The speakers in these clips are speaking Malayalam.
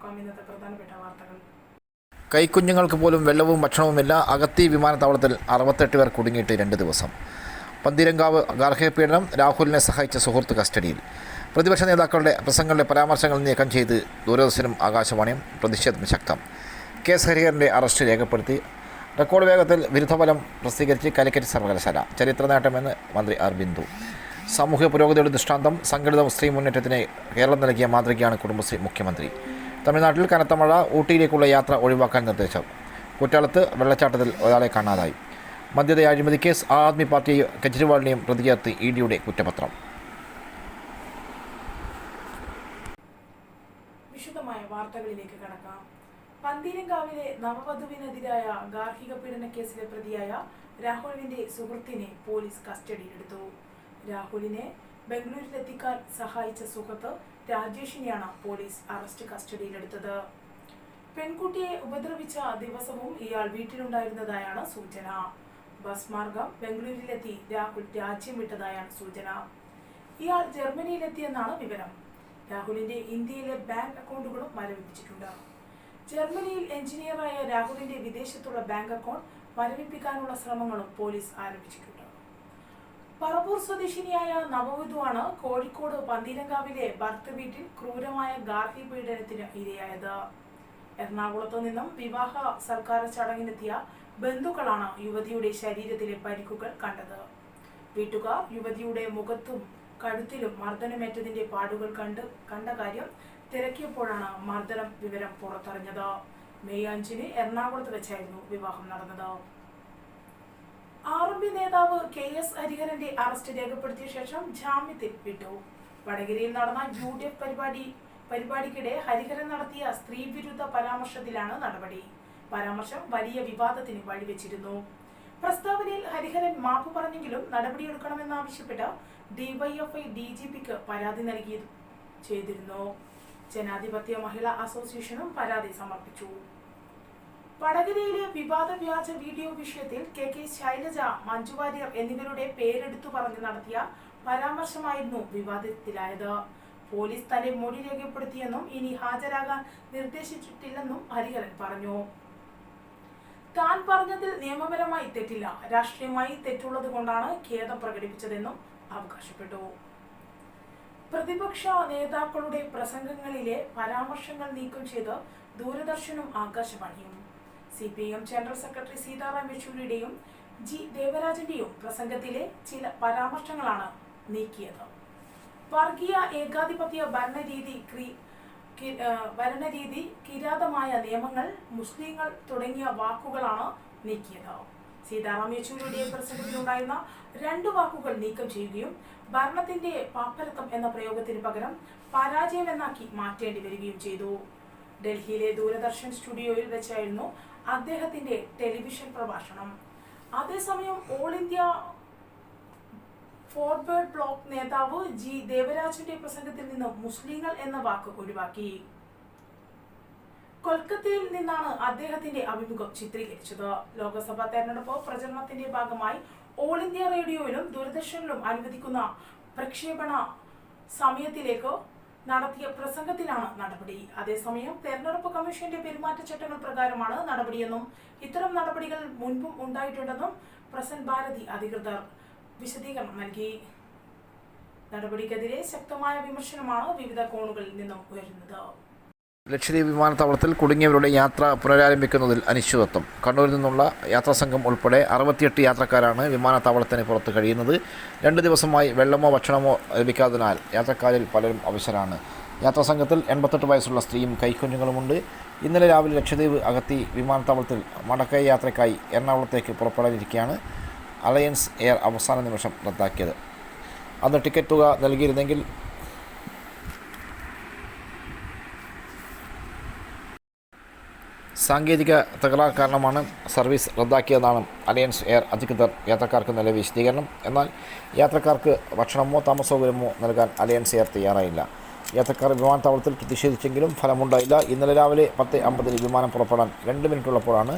നോക്കാം. ഇന്നത്തെ പ്രധാനപ്പെട്ട വാർത്തകൾ. കൈക്കുഞ്ഞുങ്ങൾക്ക് പോലും വെള്ളവും ഭക്ഷണവുമില്ല. അഗത്തി വിമാനത്താവളത്തിൽ അറുപത്തെട്ട് പേർ കുടുങ്ങിയിട്ട് രണ്ട് ദിവസം. പന്തീരങ്കാവ് ഗാർഹിക പീഡനം രാഹുലിനെ സഹായിച്ച സുഹൃത്ത് കസ്റ്റഡിയിൽ. പ്രതിപക്ഷ നേതാക്കളുടെ പ്രസംഗങ്ങളുടെ പരാമർശങ്ങൾ നീക്കം ചെയ്ത് ദൂരദർശനും ആകാശവാണിയും പ്രതിഷേധം ശക്തം. കെ എസ് ഹരിഹരന്റെ അറസ്റ്റ് രേഖപ്പെടുത്തി. റെക്കോർഡ് വേഗത്തിൽ വിരുദ്ധഫലം പ്രസിദ്ധീകരിച്ച് കാലിക്കറ്റ് സർവകലാശാല. ചരിത്ര നേട്ടമെന്ന് മന്ത്രി ആർ. സാമൂഹ്യ പുരോഗതിയുടെ ദൃഷ്ടാന്തം സംഘടിത സ്ത്രീ മുന്നേറ്റത്തിന് കേരളം നൽകിയ മാതൃകയാണ് കുടുംബശ്രീ മുഖ്യമന്ത്രി. തമിഴ്നാട്ടിൽ കനത്ത മഴ ഊട്ടിയിലേക്കുള്ള യാത്ര ഒഴിവാക്കാൻ നിർദ്ദേശം. കുറ്റാലത്ത് വെള്ളച്ചാട്ടത്തിൽ ഒരാളെ കാണാതായി. മദ്യത അഴിമതി കേസ് ആം ആദ്മി പാർട്ടി കെജ്രിവാളിനെയും പ്രതിചേർത്ത് ഇ ഡിയുടെ കുറ്റപത്രം. വാർത്തകളിലേക്ക് കടക്കാം. പന്തീരങ്കാവിലെ നവവധുവിനെതിരായ ഗാർഹിക പീഡന കേസിലെ പ്രതിയായ രാഹുലിന്റെ സുഹൃത്തിനെ പോലീസ് കസ്റ്റഡിയിലെടുത്തു. രാഹുലിനെ ബംഗളൂരിലെത്തിക്കാൻ സഹായിച്ച സുഹൃത്ത് രാജേഷിനെയാണ് പോലീസ് അറസ്റ്റ് കസ്റ്റഡിയിലെടുത്തത്. പെൺകുട്ടിയെ ഉപദ്രവിച്ച ദിവസവും ഇയാൾ വീട്ടിലുണ്ടായിരുന്നതായാണ് സൂചന. ബസ് മാർഗം ബംഗളൂരിലെത്തി രാഹുൽ രാജ്യം വിട്ടതായാണ് സൂചന. ഇയാൾ ജർമ്മനിയിലെത്തിയെന്നാണ് വിവരം. രാഹുലിന്റെ ഇന്ത്യയിലെ ബാങ്ക് അക്കൗണ്ടുകളും മരവിപ്പിച്ചിട്ടുണ്ട്. ജർമ്മനിയിൽ എഞ്ചിനീയറായ രാഹുലിന്റെ വിദേശത്തുള്ള ബാങ്ക് അക്കൗണ്ട് മരവിപ്പിക്കാനുള്ള ശ്രമങ്ങളും പോലീസ് ആരംഭിച്ചിട്ടുണ്ട്. പറവൂർ സ്വദേശിനിയായ നവവധുവാണ് കോഴിക്കോട് പന്തീരങ്കാവിലെ ഭർത്ത വീട്ടിൽ ക്രൂരമായ ഗാർഹി പീഡനത്തിന് ഇരയായത്. എറണാകുളത്തു നിന്നും വിവാഹ സർക്കാർ ചടങ്ങിനെത്തിയ ബന്ധുക്കളാണ് യുവതിയുടെ ശരീരത്തിലെ പരിക്കുകൾ കണ്ടത്. വീട്ടുകാർ യുവതിയുടെ മുഖത്തും കഴുത്തിലും മർദ്ദനമേറ്റതിന്റെ പാടുകൾ കണ്ട് കണ്ട കാര്യം തിരക്കിയപ്പോഴാണ് മർദ്ദനം വിവരം പുറത്തറിഞ്ഞത്. മെയ് അഞ്ചിന് എറണാകുളത്ത് വെച്ചായിരുന്നു വിവാഹം നടന്നത്. ആർ എം പി നേതാവ് കെ എസ് ഹരിഹരന്റെ അറസ്റ്റ് രേഖപ്പെടുത്തിയ ശേഷം ജാമ്യത്തിൽ വിട്ടു. വടകരയിൽ നടന്ന യു ഡി എഫ് പരിപാടി പരിപാടിക്കിടെ ഹരിഹരൻ നടത്തിയ സ്ത്രീവിരുദ്ധ പരാമർശത്തിലാണ് നടപടി. പരാമർശം വലിയ വിവാദത്തിന് വഴിവെച്ചിരുന്നു. പ്രസ്താവനയിൽ ഹരിഹരൻ മാപ്പ് പറഞ്ഞെങ്കിലും നടപടിയെടുക്കണമെന്നാവശ്യപ്പെട്ട് ഡിവൈഎഫ്ഐ ഡി ജി പിക്ക് പരാതി നൽകി ചെയ്തിരുന്നു. ജനാധിപത്യ മഹിളാ അസോസിയേഷനും പരാതി സമർപ്പിച്ചു. വടകരയിലെ വിവാദ വ്യാജ വീഡിയോ വിഷയത്തിൽ കെ കെ ശൈലജ മഞ്ജു വാര്യർ എന്നിവരുടെ പേരെടുത്തു പറഞ്ഞ് നടത്തിയ പരാമർശമായിരുന്നു വിവാദത്തിലായത്. പോലീസ് തന്നെ മൊഴി രേഖപ്പെടുത്തിയെന്നും ഇനി ഹാജരാകാൻ നിർദ്ദേശിച്ചിട്ടില്ലെന്നും ഹരിഹരൻ പറഞ്ഞു. താൻ പറഞ്ഞതിൽ നിയമപരമായി തെറ്റില്ല. രാഷ്ട്രീയമായി തെറ്റുള്ളത് കൊണ്ടാണ് ഖേദം പ്രകടിപ്പിച്ചതെന്നും അവകാശപ്പെട്ടു. പ്രതിപക്ഷ നേതാക്കളുടെ പ്രസംഗങ്ങളിലെ പരാമർശങ്ങൾ നീക്കം ചെയ്ത് ദൂരദർശനും ആകാശവാണിയും. C P M general secretary Sitaram യെച്ചൂരിയുടെയും G ദേവരാജന്റെയും പ്രസംഗത്തിലെ ചില പരാമർശങ്ങളാണ് നീക്കിയത്. വർഗീയ ഏകാധിപത്യ ഭരണരീതി ഭരണരീതി കിരാതമായ നിയമങ്ങൾ മുസ്ലിങ്ങൾ തുടങ്ങിയ വാക്കുകളാണ് നീക്കിയത്. സീതാറാം യെച്ചൂരിയുടെ പ്രസംഗത്തിലുണ്ടായിരുന്ന രണ്ട് വാക്കുകൾ നീക്കം ചെയ്യുകയും ഭരണത്തിന്റെ പാപ്പരത്വം എന്ന പ്രയോഗത്തിന് പകരം പരാജയം എന്നാക്കി മാറ്റേണ്ടി വരികയും ചെയ്തു. ഡൽഹിയിലെ ദൂരദർശൻ സ്റ്റുഡിയോയിൽ വെച്ചായിരുന്നു അദ്ദേഹത്തിന്റെ ടെലിവിഷൻ പ്രഭാഷണം. അതേസമയം ഓൾ ഇന്ത്യ ഫോർവേഡ് ബ്ലോക്ക് നേതാവ് ജി ദേവരാജിന്റെ പ്രസംഗത്തിൽ നിന്ന് മുസ്ലിങ്ങൾ എന്ന വാക്ക് ഒഴിവാക്കി. കൊൽക്കത്തയിൽ നിന്നാണ് അദ്ദേഹത്തിന്റെ അഭിമുഖം ചിത്രീകരിച്ചത്. ലോക്സഭാ തെരഞ്ഞെടുപ്പ് പ്രചരണത്തിന്റെ ഭാഗമായി ഓൾ ഇന്ത്യ റേഡിയോയിലും ദൂരദർശനിലും അനുവദിക്കുന്ന പ്രക്ഷേപണ സമയത്തിലേക്ക് നടത്തിയ പ്രസംഗത്തിലാണ് നടപടി. അതേസമയം തെരഞ്ഞെടുപ്പ് കമ്മീഷന്റെ പെരുമാറ്റച്ചട്ടങ്ങൾ പ്രകാരമാണ് നടപടിയെന്നും ഇത്തരം നടപടികൾ മുൻപും ഉണ്ടായിട്ടുണ്ടെന്നും പ്രസന്റ് ഭാരതി അധികൃതർ വിശദീകരണം നൽകി. നടപടിക്കെതിരെ ശക്തമായ വിമർശനമാണ് വിവിധ കോണുകളിൽ നിന്നും ഉയരുന്നത്. ലക്ഷദ്വീപ് വിമാനത്താവളത്തിൽ കുടുങ്ങിയവരുടെ യാത്ര പുനരാരംഭിക്കുന്നതിൽ അനിശ്ചിതത്വം. കണ്ണൂരിൽ നിന്നുള്ള യാത്രാസംഘം ഉൾപ്പെടെ അറുപത്തിയെട്ട് യാത്രക്കാരാണ് വിമാനത്താവളത്തിന് പുറത്ത് കഴിയുന്നത്. രണ്ട് ദിവസമായി വെള്ളമോ ഭക്ഷണമോ ലഭിക്കാത്തതിനാൽ യാത്രക്കാരിൽ പലരും അവശരാണ്. യാത്രാസംഘത്തിൽ എൺപത്തെട്ട് വയസ്സുള്ള സ്ത്രീയും കൈക്കുഞ്ഞുങ്ങളുമുണ്ട്. ഇന്നലെ രാവിലെ ലക്ഷദ്വീപ് അകത്തി വിമാനത്താവളത്തിൽ മടക്കൈ യാത്രയ്ക്കായി എറണാകുളത്തേക്ക് പുറപ്പെടാനിരിക്കെയാണ് അലയൻസ് എയർ അവസാന നിമിഷം റദ്ദാക്കിയത്. അന്ന് ടിക്കറ്റ് തുക നൽകിയിരുന്നെങ്കിൽ സാങ്കേതിക തകരാർ കാരണമാണ് സർവീസ് റദ്ദാക്കിയതെന്നാണ് അലയൻസ് എയർ അധികൃതർ യാത്രക്കാർക്ക് നൽകിയ വിശദീകരണം. എന്നാൽ യാത്രക്കാർക്ക് ഭക്ഷണമോ താമസസൗകര്യമോ നൽകാൻ അലയൻസ് എയർ തയ്യാറായില്ല. യാത്രക്കാർ വിമാനത്താവളത്തിൽ പ്രതിഷേധിച്ചെങ്കിലും ഫലമുണ്ടായില്ല. ഇന്നലെ രാവിലെ പത്ത് അമ്പതിന് വിമാനം പുറപ്പെടാൻ രണ്ട് മിനിറ്റുള്ളപ്പോഴാണ്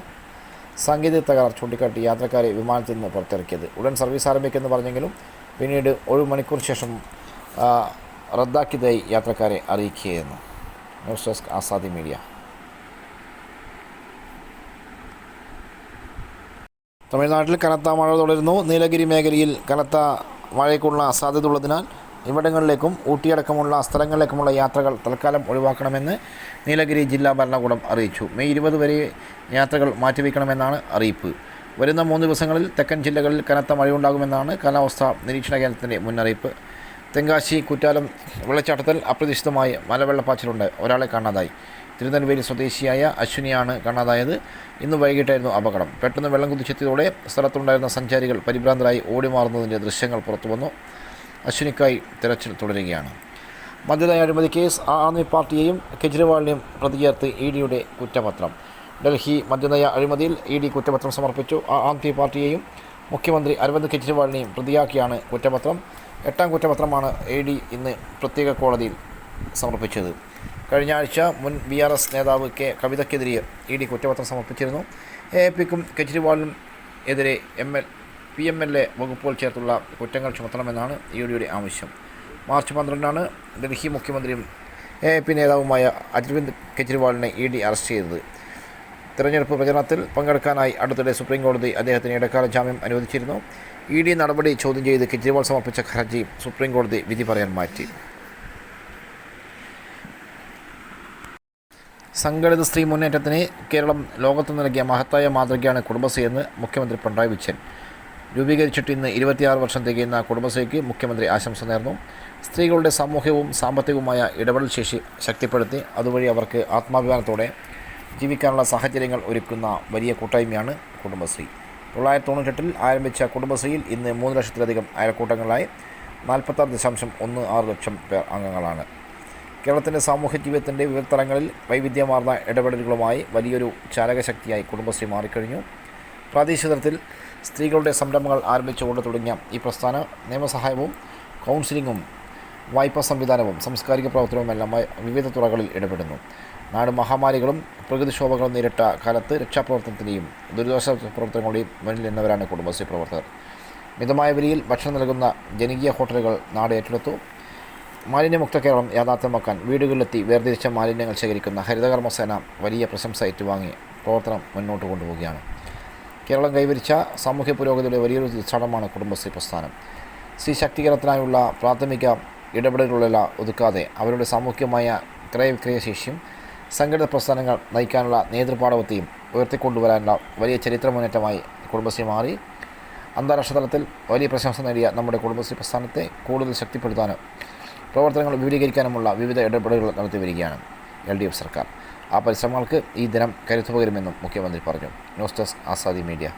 സാങ്കേതിക തകരാർ ചൂണ്ടിക്കാട്ടി യാത്രക്കാരെ വിമാനത്തിൽ നിന്ന് പുറത്തിറക്കിയത്. ഉടൻ സർവീസ് ആരംഭിക്കുമെന്ന് പറഞ്ഞെങ്കിലും പിന്നീട് ഒരു മണിക്കൂർ ശേഷം റദ്ദാക്കിയതായി യാത്രക്കാരെ അറിയിക്കുകയായിരുന്നു. News desk Azadi media. തമിഴ്നാട്ടിൽ കനത്ത മഴ തുടരുന്നു. നീലഗിരി മേഖലയിൽ കനത്ത മഴയ്ക്കുള്ള സാധ്യതയുള്ളതിനാൽ ഇവിടങ്ങളിലേക്കും ഊട്ടിയടക്കമുള്ള സ്ഥലങ്ങളിലേക്കുമുള്ള യാത്രകൾ തൽക്കാലം ഒഴിവാക്കണമെന്ന് നീലഗിരി ജില്ലാ ഭരണകൂടം അറിയിച്ചു. മെയ് ഇരുപത് വരെ യാത്രകൾ മാറ്റിവെക്കണമെന്നാണ് അറിയിപ്പ്. വരുന്ന മൂന്ന് ദിവസങ്ങളിൽ തെക്കൻ ജില്ലകളിൽ കനത്ത മഴയുണ്ടാകുമെന്നാണ് കാലാവസ്ഥാ നിരീക്ഷണ കേന്ദ്രത്തിന്റെ മുന്നറിയിപ്പ്. തെങ്കാശി കുറ്റാലം വെള്ളച്ചാട്ടത്തിൽ അപ്രതീക്ഷിതമായി മലവെള്ളപ്പാച്ചിലുണ്ട്. ഒരാളെ കാണാതായി. തിരുനെൽവേലി സ്വദേശിയായ അശ്വിനിയാണ് കാണാതായത്. ഇന്ന് വൈകിട്ടായിരുന്നു അപകടം. പെട്ടെന്ന് വെള്ളം കുതിച്ചെത്തിയതോടെ സ്ഥലത്തുണ്ടായിരുന്ന സഞ്ചാരികൾ പരിഭ്രാന്തരായി ഓടിമാറുന്നതിന്റെ ദൃശ്യങ്ങൾ പുറത്തുവന്നു അശ്വിനിക്കായി തിരച്ചിൽ തുടരുകയാണ്. മദ്യനയ അഴിമതി കേസ് ആദ്മി പാർട്ടിയെയും കെജ്രിവാളിനെയും പ്രതി ചേർത്ത് ഇ ഡിയുടെ കുറ്റപത്രം. ഡൽഹി മദ്യനയ അഴിമതിയിൽ ഇ ഡി കുറ്റപത്രം സമർപ്പിച്ചു. ആദ്മി പാർട്ടിയെയും മുഖ്യമന്ത്രി അരവിന്ദ് കെജ്രിവാളിനെയും പ്രതിയാക്കിയാണ് കുറ്റപത്രം. എട്ടാം കുറ്റപത്രമാണ് ഇ ഡി ഇന്ന് പ്രത്യേക കോടതിയിൽ സമർപ്പിച്ചത്. കഴിഞ്ഞ ആഴ്ച മുൻ ബി ആർ എസ് നേതാവ് കെ കവിതയ്ക്കെതിരെ ഇ ഡി കുറ്റപത്രം സമർപ്പിച്ചിരുന്നു. എ പിക്കും കെജ്രിവാളിനും എതിരെ M L P M L A വകുപ്പുകൾ ചേർത്തുള്ള കുറ്റങ്ങൾ ചുമത്തണമെന്നാണ് ഇ ഡിയുടെ ആവശ്യം. മാർച്ച് പന്ത്രണ്ടിനാണ് ഡൽഹി മുഖ്യമന്ത്രിയും എ പി നേതാവുമായ അരവിന്ദ് കെജ്രിവാളിനെ ഇ ഡി അറസ്റ്റ് ചെയ്തത്. തെരഞ്ഞെടുപ്പ് പ്രചരണത്തിൽ പങ്കെടുക്കാനായി അടുത്തിടെ സുപ്രീം കോടതി അദ്ദേഹത്തിന് ഇടക്കാല ജാമ്യം അനുവദിച്ചിരുന്നു. ഇ ഡി നടപടി ചോദ്യം ചെയ്ത് കെജ്രിവാൾ സമർപ്പിച്ച ഹർജി സുപ്രീം കോടതി വിധി പറയാൻ മാറ്റി. സംഘടിത സ്ത്രീ മുന്നേറ്റത്തിന് കേരളം ലോകത്ത് നൽകിയ മഹത്തായ മാതൃകയാണ് കുടുംബശ്രീ എന്ന് മുഖ്യമന്ത്രി പിണറായി വിജയൻ. രൂപീകരിച്ചിട്ട് ഇന്ന് ഇരുപത്തിയാറ് വർഷം തികയുന്ന കുടുംബശ്രീക്ക് മുഖ്യമന്ത്രി ആശംസ നേർന്നു. സ്ത്രീകളുടെ സാമൂഹ്യവും സാമ്പത്തികവുമായ ഇടപെടൽ ശേഷി ശക്തിപ്പെടുത്തി അതുവഴി അവർക്ക് ആത്മാഭിമാനത്തോടെ ജീവിക്കാനുള്ള സാഹചര്യങ്ങൾ ഒരുക്കുന്ന വലിയ കൂട്ടായ്മയാണ് കുടുംബശ്രീ. തൊള്ളായിരത്തി തൊണ്ണൂറ്റെട്ടിൽ ആരംഭിച്ച കുടുംബശ്രീയിൽ ഇന്ന് മൂന്ന് ലക്ഷത്തിലധികം അയൽക്കൂട്ടങ്ങളായി നാൽപ്പത്താറ് ദശാംശം ഒന്ന് ആറ് ലക്ഷം പേർ അംഗങ്ങളാണ്. കേരളത്തിന്റെ സാമൂഹ്യ ജീവിതത്തിന്റെ വിവിധ തലങ്ങളിൽ വൈവിധ്യമാർന്ന ഇടപെടലുകളുമായി വലിയൊരു ചാലകശക്തിയായി കുടുംബശ്രീ മാറിക്കഴിഞ്ഞു. പ്രാദേശിക തലത്തിൽ സ്ത്രീകളുടെ സംരംഭങ്ങൾ ആരംഭിച്ചുകൊണ്ട് തുടങ്ങിയ ഈ പ്രസ്ഥാന നിയമസഹായവും കൗൺസിലിങ്ങും വായ്പാ സംവിധാനവും സാംസ്കാരിക പ്രവർത്തനവുമെല്ലാമായി വിവിധ തുറകളിൽ ഇടപെടുന്നു. നാട് മഹാമാരികളും പ്രകൃതിക്ഷോഭങ്ങളും നേരിട്ട കാലത്ത് രക്ഷാപ്രവർത്തനത്തിന്റെയും ദുരിതാശ്വാസ പ്രവർത്തനങ്ങളുടെയും മുന്നിൽ നിന്നവരാണ് കുടുംബശ്രീ പ്രവർത്തകർ. മിതമായ വിലയിൽ ഭക്ഷണം നൽകുന്ന ജനകീയ ഹോട്ടലുകൾ നാട് ഏറ്റെടുത്തു. മാലിന്യമുക്ത കേരളം യാഥാർത്ഥ്യമാക്കാൻ വീടുകളിലെത്തി വേർതിരിച്ച മാലിന്യങ്ങൾ ശേഖരിക്കുന്ന ഹരിതകർമ്മസേന വലിയ പ്രശംസ ഏറ്റുവാങ്ങി പ്രവർത്തനം മുന്നോട്ട് കൊണ്ടുപോവുകയാണ്. കേരളം കൈവരിച്ച സാമൂഹ്യ പുരോഗതിയുടെ വലിയൊരു ചടമാണ് കുടുംബശ്രീ പ്രസ്ഥാനം. സ്ത്രീ ശാക്തീകരണത്തിനായുള്ള പ്രാഥമിക ഇടപെടലുകളെല്ലാം ഒതുക്കാതെ അവരുടെ സാമൂഹ്യമായ ക്രയവിക്രയശേഷിയും സംഘടിത പ്രസ്ഥാനങ്ങൾ നയിക്കാനുള്ള നേതൃപാടവത്തെയും ഉയർത്തിക്കൊണ്ടുവരാനുള്ള വലിയ ചരിത്ര മുന്നേറ്റമായി കുടുംബശ്രീ മാറി. അന്താരാഷ്ട്ര തലത്തിൽ വലിയ പ്രശംസ നേടിയ നമ്മുടെ കുടുംബശ്രീ പ്രസ്ഥാനത്തെ കൂടുതൽ ശക്തിപ്പെടുത്താനും പ്രവർത്തനങ്ങൾ വിപുലീകരിക്കാനുമുള്ള വിവിധ ഇടപെടലുകൾ നടത്തി വരികയാണ് എൽ ഡി എഫ് സർക്കാർ. ആ പരിശ്രമങ്ങൾക്ക് ഈ ദിനം കരുത്തു പകരുമെന്നും മുഖ്യമന്ത്രി പറഞ്ഞു. News desk Azadi media.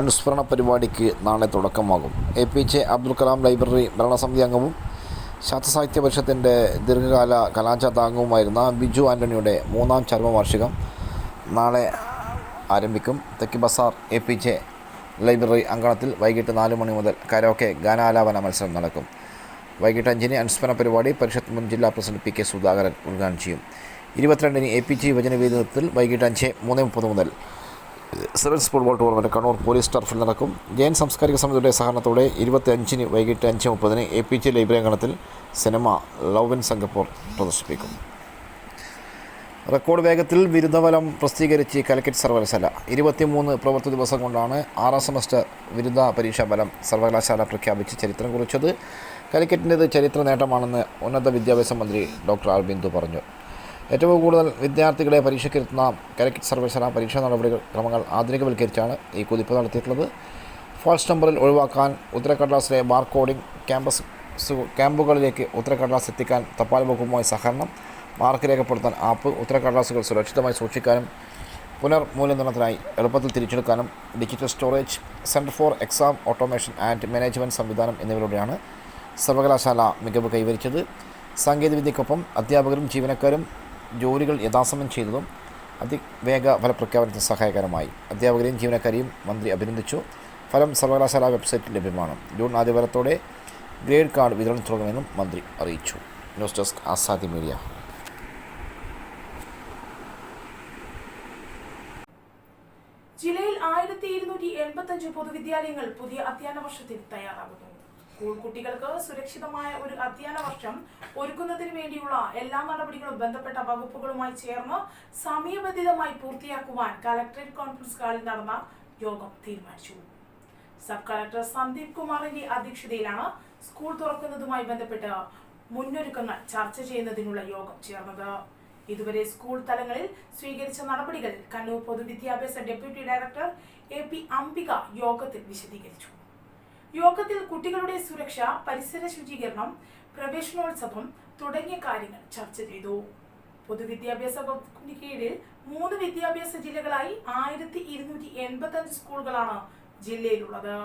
അനുസ്മരണ പരിപാടിക്ക് നാളെ തുടക്കമാകും. A P J Abdul Kalam library ഭരണസമിതി അംഗവും ശാസ്ത്രസാഹിത്യ പരിഷത്തിന്റെ ദീർഘകാല കലാചാതാംഗവുമായിരുന്ന ബിജു ആന്റണിയുടെ മൂന്നാം ചരമവാർഷികം നാളെ ആരംഭിക്കും. Thekki Bazar A P J library അങ്കണത്തിൽ വൈകിട്ട് നാല് മണി മുതൽ കരോക്കെ ഗാനാലാപന മത്സരം നടക്കും. വൈകിട്ട് അഞ്ചിന് അനുസ്മരണ പരിപാടി പരിഷത്ത് മുൻ ജില്ലാ പ്രസിഡന്റ് പി കെ സുധാകരൻ ഉദ്ഘാടനം ചെയ്യും. ഇരുപത്തിരണ്ടിന് എ പി ജി യുവജന വേദിത്വത്തിൽ വൈകിട്ട് അഞ്ച് മൂന്ന് മുപ്പത് മുതൽ sevens football tournament Kannur police ടർഫിൽ നടക്കും. ജയൻ സാംസ്കാരിക സമിതിയുടെ സഹകരണത്തോടെ ഇരുപത്തി അഞ്ചിന് വൈകിട്ട് അഞ്ച് മുപ്പതിന് എ പി ജി ലൈബ്രറി അങ്കണത്തിൽ സിനിമ ലവ് ഇൻ സിംഗപ്പൂർ പ്രദർശിപ്പിക്കും. റെക്കോർഡ് വേഗത്തിൽ ബിരുദഫലം പ്രസിദ്ധീകരിച്ച് കാലിക്കറ്റ് സർവകലാശാല. ഇരുപത്തിമൂന്ന് പ്രവൃത്തി ദിവസം കൊണ്ടാണ് ആറാം സെമസ്റ്റർ ബിരുദ പരീക്ഷാ ഫലം സർവകലാശാല പ്രഖ്യാപിച്ച് ചരിത്രം കുറിച്ചത്. കാലിക്കറ്റിന്റേത് ചരിത്ര നേട്ടമാണെന്ന് ഉന്നത വിദ്യാഭ്യാസ മന്ത്രി ഡോക്ടർ ആർ ബിന്ദു പറഞ്ഞു. ഏറ്റവും കൂടുതൽ വിദ്യാർത്ഥികളെ പരീക്ഷയ്ക്കിരുത്തുന്ന കാലിക്കറ്റ് സർവകലാശാല പരീക്ഷാ നടപടികൾ ക്രമങ്ങൾ ആധുനികവൽക്കരിച്ചാണ് ഈ കുതിപ്പ് നടത്തിയിട്ടുള്ളത്. ഫാൾസ് നമ്പറിൽ ഒഴിവാക്കാൻ ഉത്തരക്കടലാസിലെ ബാർ കോഡിംഗ് ക്യാമ്പസ് ക്യാമ്പുകളിലേക്ക് ഉത്തരക്കടലാസ് എത്തിക്കാൻ തപാൽ വകുപ്പുമായി സഹകരണം മാർക്ക് രേഖപ്പെടുത്താൻ ആപ്പ് ഉത്തരക്കടലാസുകൾ സുരക്ഷിതമായി സൂക്ഷിക്കാനും പുനർമൂല്യനിർണത്തിനായി എളുപ്പത്തിൽ തിരിച്ചെടുക്കാനും digital storage centre for exam automation and management സംവിധാനം എന്നിവയിലൂടെയാണ് സർവകലാശാല മികവ് കൈവരിച്ചത്. സാങ്കേതികവിദ്യക്കൊപ്പം അധ്യാപകരും ജീവനക്കാരും ജോലികൾ യഥാസമയം ചെയ്തതും അതിവേഗ ഫലപ്രഖ്യാപനത്തിന് സഹായകരമായി. അധ്യാപകരെയും ജീവനക്കാരെയും മന്ത്രി അഭിനന്ദിച്ചു. ഫലം സർവകലാശാല വെബ്സൈറ്റിൽ ലഭ്യമാണ്. ജൂൺ ആദ്യവാരത്തോടെ ഗ്രേഡ് കാർഡ് വിതരണം തുടങ്ങുമെന്നും മന്ത്രി അറിയിച്ചു. News desk Azadi media. ജില്ലയിൽ ആയിരത്തി ഇരുന്നൂറ്റി എൺപത്തി അഞ്ച് പൊതുവിദ്യാലയങ്ങൾ പുതിയ അധ്യയന വർഷത്തിൽ തയ്യാറാകുന്നു. സ്കൂൾ കുട്ടികൾക്ക് സുരക്ഷിതമായ ഒരു അധ്യയന വർഷം ഒരുക്കുന്നതിന് വേണ്ടിയുള്ള എല്ലാ നടപടികളും ബന്ധപ്പെട്ട വകുപ്പുകളുമായി ചേർന്ന് സമയബന്ധിതമായി പൂർത്തിയാക്കുവാൻ കലക്ടറേറ്റ് കോൺഫറൻസ് ഹാളിൽ നടന്ന യോഗം തീരുമാനിച്ചു. സബ് കളക്ടർ സന്ദീപ് കുമാറിന്റെ അധ്യക്ഷതയിലാണ് സ്കൂൾ തുറക്കുന്നതുമായി ബന്ധപ്പെട്ട് മുന്നൊരുക്കങ്ങൾ ചർച്ച ചെയ്യുന്നതിനുള്ള യോഗം ചേർന്നത്. ഇതുവരെ സ്കൂൾ തലങ്ങളിൽ സ്വീകരിച്ച നടപടികൾ കണ്ണൂർ പൊതുവിദ്യാഭ്യാസ deputy director A P Ambika യോഗത്തിൽ വിശദീകരിച്ചു. യോഗത്തിൽ കുട്ടികളുടെ സുരക്ഷ പരിസര ശുചീകരണം പ്രവേശനോത്സവം തുടങ്ങിയ കാര്യങ്ങൾ ചർച്ച ചെയ്തു. പൊതുവിദ്യാഭ്യാസ വകുപ്പിന് കീഴിൽ മൂന്ന് വിദ്യാഭ്യാസ ജില്ലകളായി ആയിരത്തി ഇരുന്നൂറ്റി എൺപത്തി അഞ്ച് സ്കൂളുകളാണ് ജില്ലയിലുള്ളത്.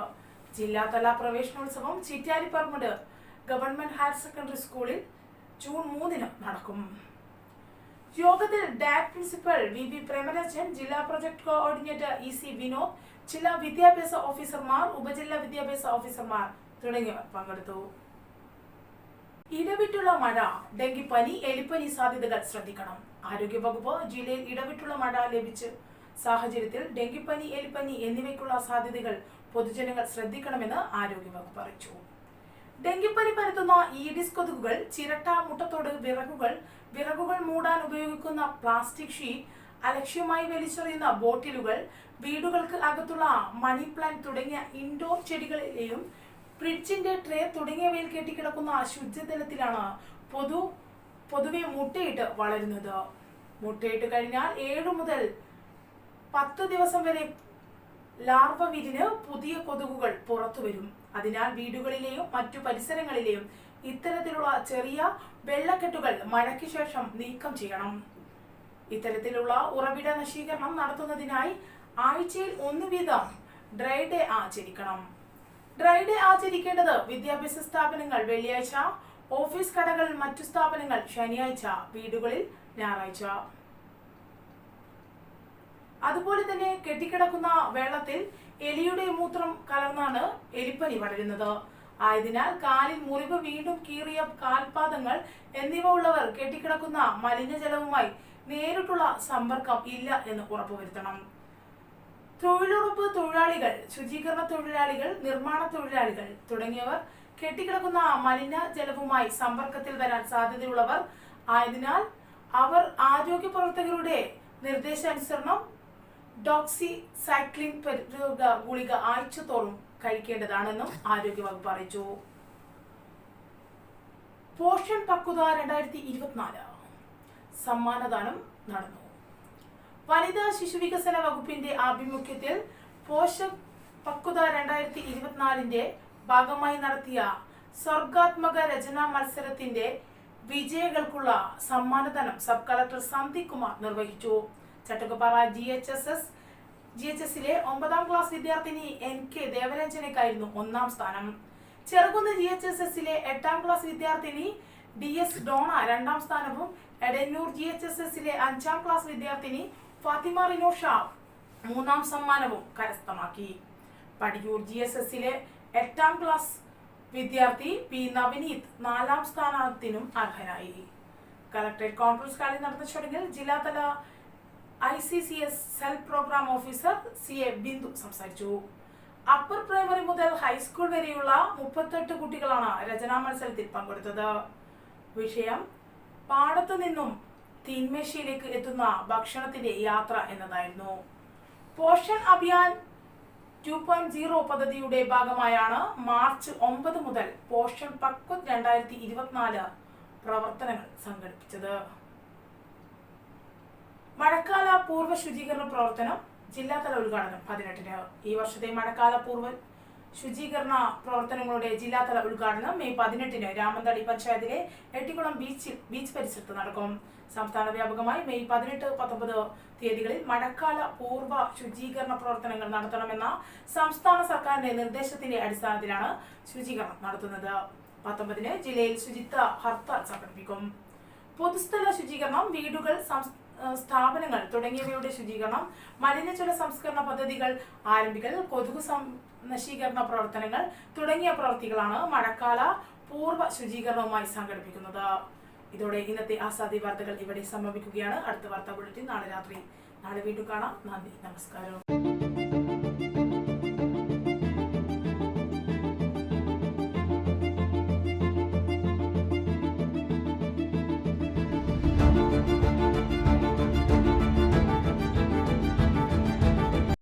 ജില്ലാതല പ്രവേശനോത്സവം ചിറ്റാരിപ്പറമ്പ് ഗവൺമെന്റ് ഹയർ സെക്കൻഡറി സ്കൂളിൽ ജൂൺ മൂന്നിന് നടക്കും. യോഗത്തിൽ direct principal V V Premarajan ജില്ലാ project coordinator E C Vinod ജില്ലാ വിദ്യാഭ്യാസ ഓഫീസർമാർ ഉപജില്ലാ വിദ്യാഭ്യാസ ഓഫീസർമാർ തുടങ്ങിയവർ പങ്കെടുത്തു. ഇടവിട്ടുള്ള മഴ ഡെങ്കിപ്പനി എലിപ്പനി സാധ്യതകൾ ശ്രദ്ധിക്കണം. ആരോഗ്യവകുപ്പ് ജില്ലയിൽ ഇടവിട്ടുള്ള മഴ ലഭിച്ച് സാഹചര്യത്തിൽ ഡെങ്കിപ്പനി എലിപ്പനി എന്നിവയ്ക്കുള്ള സാധ്യതകൾ പൊതുജനങ്ങൾ ശ്രദ്ധിക്കണമെന്ന് ആരോഗ്യവകുപ്പ് അറിയിച്ചു. ഡെങ്കിപ്പനി പരത്തുന്ന ഈഡിസ് കൊതുകുകൾ ചിരട്ട മുട്ടത്തോട് വിറകുകൾ വിറകുകൾ മൂടാൻ ഉപയോഗിക്കുന്ന പ്ലാസ്റ്റിക് ഷീറ്റ് അലക്ഷ്യമായി വലിച്ചെറിയുന്ന ബോട്ടിലുകൾ വീടുകൾക്ക് അകത്തുള്ള മണി പ്ലാന്റ് തുടങ്ങിയ ഇൻഡോർ ചെടികളിലെയും ഫ്രിഡ്ജിന്റെ ട്രേ തുടങ്ങിയവയിൽ കെട്ടിക്കിടക്കുന്ന ശുദ്ധജലത്തിലാണ് പൊതു പൊതുവെ മുട്ടയിട്ട് വളരുന്നത്. മുട്ടയിട്ട് കഴിഞ്ഞാൽ ഏഴു മുതൽ പത്ത് ദിവസം വരെ ലാർവ വിരിന് പുതിയ കൊതുകുകൾ പുറത്തു വരും. അതിനാൽ വീടുകളിലെയും മറ്റു പരിസരങ്ങളിലെയും ഇത്തരത്തിലുള്ള ചെറിയ വെള്ളക്കെട്ടുകൾ മഴയ്ക്ക് ശേഷം നീക്കം ചെയ്യണം. ഇത്തരത്തിലുള്ള ഉറവിട നശീകരണം നടത്തുന്നതിനായി ആഴ്ചയിൽ ഒന്ന് വീതം ഡ്രൈ ഡേ ആചരിക്കണം. ഡ്രൈ ഡേ ആചരിക്കേണ്ടത് വിദ്യാഭ്യാസ സ്ഥാപനങ്ങൾ വെള്ളിയാഴ്ച ഓഫീസ് കടകൾ മറ്റു സ്ഥാപനങ്ങൾ ശനിയാഴ്ച വീടുകളിൽ ഞായറാഴ്ച. അതുപോലെ തന്നെ കെട്ടിക്കിടക്കുന്ന വെള്ളത്തിൽ എലിയുടെ മൂത്രം കലർന്നാണ് എലിപ്പനി വളരുന്നത് ആയതിനാൽ കാലിൽ മുറിവ് വീണ്ടും കീറിയ കാൽപാദങ്ങൾ എന്നിവ ഉള്ളവർ കെട്ടിക്കിടക്കുന്ന മലിനജലവുമായി നേരിട്ടുള്ള സമ്പർക്കം ഇല്ല എന്ന് ഉറപ്പുവരുത്തണം തൊഴിലുറപ്പ് തൊഴിലാളികൾ ശുചീകരണ തൊഴിലാളികൾ നിർമ്മാണ തൊഴിലാളികൾ തുടങ്ങിയവർ കെട്ടിക്കിടക്കുന്ന മലിന ജലവുമായി സമ്പർക്കത്തിൽ വരാൻ സാധ്യതയുള്ളവർ ആയതിനാൽ അവർ ആരോഗ്യ പ്രവർത്തകരുടെ നിർദ്ദേശാനുസരണം ഡോക്സി സൈക്ലിൻ പ്രതിരോധ ഗുളിക ആഴ്ചത്തോളം കഴിക്കേണ്ടതാണെന്നും ആരോഗ്യവകുപ്പ് അറിയിച്ചു. പോഷൻ പക്വത രണ്ടായിരത്തി ഇരുപത്തിനാല്. സമ്മാനദാനം നടന്നു. വനിതാ ശിശു വികസന വകുപ്പിന്റെ ആഭിമുഖ്യത്തിൽ പോഷക് പക്വത രണ്ടായിരത്തി ഇരുപത്തിനാലിന്റെ ഭാഗമായി നടത്തിയ സർഗാത്മക രചനാ മത്സരത്തിന്റെ വിജയികൾക്കുള്ള സമ്മാനദാനം സബ് കളക്ടർ സന്ദീപ് കുമാർ നിർവഹിച്ചു. Chattukappara G H S S G H എസിലെ ഒമ്പതാം ക്ലാസ് വിദ്യാർത്ഥിനി എൻ കെ ദേവരഞ്ജനയ്ക്കായിരുന്നു ഒന്നാം സ്ഥാനം. ചെറുകുന്ന് ജി എച്ച് എസ് എസിലെ എട്ടാം ക്ലാസ് വിദ്യാർത്ഥിനി ഡി എസ് ഡോണ രണ്ടാം സ്ഥാനവും എടന്നൂർ ജി എച്ച് എസ് എസിലെ അഞ്ചാം ക്ലാസ് വിദ്യാർത്ഥിനി ഫാത്തിമ റിനോ ഷാ മൂന്നാം സമ്മാനവും കരസ്ഥമാക്കി. പടിയൂർ ജി എസ് എസിലെ എട്ടാം ക്ലാസ് വിദ്യാർത്ഥി പി നവനീത് നാലാം സ്ഥാനത്തിനും അർഹനായി. കളക്ടറേറ്റ് കോൺഫറൻസ് ഹാളിൽ നടന്ന ചടങ്ങിൽ ജില്ലാതല I C C S cell programme officer C A Bindu സംസാരിച്ചു. അപ്പർ പ്രൈമറി മുതൽ ഹൈസ്കൂൾ വരെയുള്ള മുപ്പത്തെട്ട് കുട്ടികളാണ് രചനാ മത്സരത്തിൽ പങ്കെടുത്തത്. വിഷയം പാടത്തു നിന്നും തീന്മേശയിലേക്ക് എത്തുന്ന ഭക്ഷണത്തിന്റെ യാത്ര എന്നതായിരുന്നു. Poshan Abhiyan two point zero പദ്ധതിയുടെ ഭാഗമായാണ് മാർച്ച് ഒമ്പത് മുതൽ പോഷൻ പക്വത് രണ്ടായിരത്തി ഇരുപത്തിനാല് പ്രവർത്തനങ്ങൾ സംഘടിപ്പിച്ചത്. മഴക്കാല പൂർവ ശുചീകരണ പ്രവർത്തനം ജില്ലാതല ഉദ്ഘാടനം പതിനെട്ടിന്. ഈ വർഷത്തെ മഴക്കാല പൂർവ ശുചീകരണ പ്രവർത്തനങ്ങളുടെ ജില്ലാതല ഉദ്ഘാടനം മെയ് പതിനെട്ടിന് രാമന്തളി പഞ്ചായത്തിലെ എട്ടിക്കുളം ബീച്ചിൽ ബീച്ച് പരിസരത്ത് നടക്കും. സംസ്ഥാന വ്യാപകമായി മെയ് പതിനെട്ട് പത്തൊമ്പത് തീയതികളിൽ മഴക്കാല പൂർവ ശുചീകരണ പ്രവർത്തനങ്ങൾ നടത്തണമെന്ന സംസ്ഥാന സർക്കാരിന്റെ നിർദ്ദേശത്തിന്റെ അടിസ്ഥാനത്തിലാണ് ശുചീകരണം നടത്തുന്നത്. പത്തൊമ്പതിന് ജില്ലയിൽ ശുചിത്വ ഹർത്താൽ സംഘടിപ്പിക്കും. പൊതുസ്ഥല ശുചീകരണം വീടുകൾ സ്ഥാപനങ്ങൾ തുടങ്ങിയവയുടെ ശുചീകരണം മലിനജല സംസ്കരണ പദ്ധതികൾ ആരംഭിക്കൽ കൊതുക് നശീകരണ പ്രവർത്തനങ്ങൾ തുടങ്ങിയ പ്രവൃത്തികളാണ് മഴക്കാല പൂർവ ശുചീകരണവുമായി സംഘടിപ്പിക്കുന്നത്. ഇതോടെ ഇന്നത്തെ ആസാദി വാർത്തകൾ ഇവിടെ സമാപിക്കുകയാണ്. അടുത്ത വാർത്താ ബുള്ളറ്റിൻ നാളെ രാത്രി. നാളെ വീണ്ടും കാണാം. നന്ദി. നമസ്കാരം.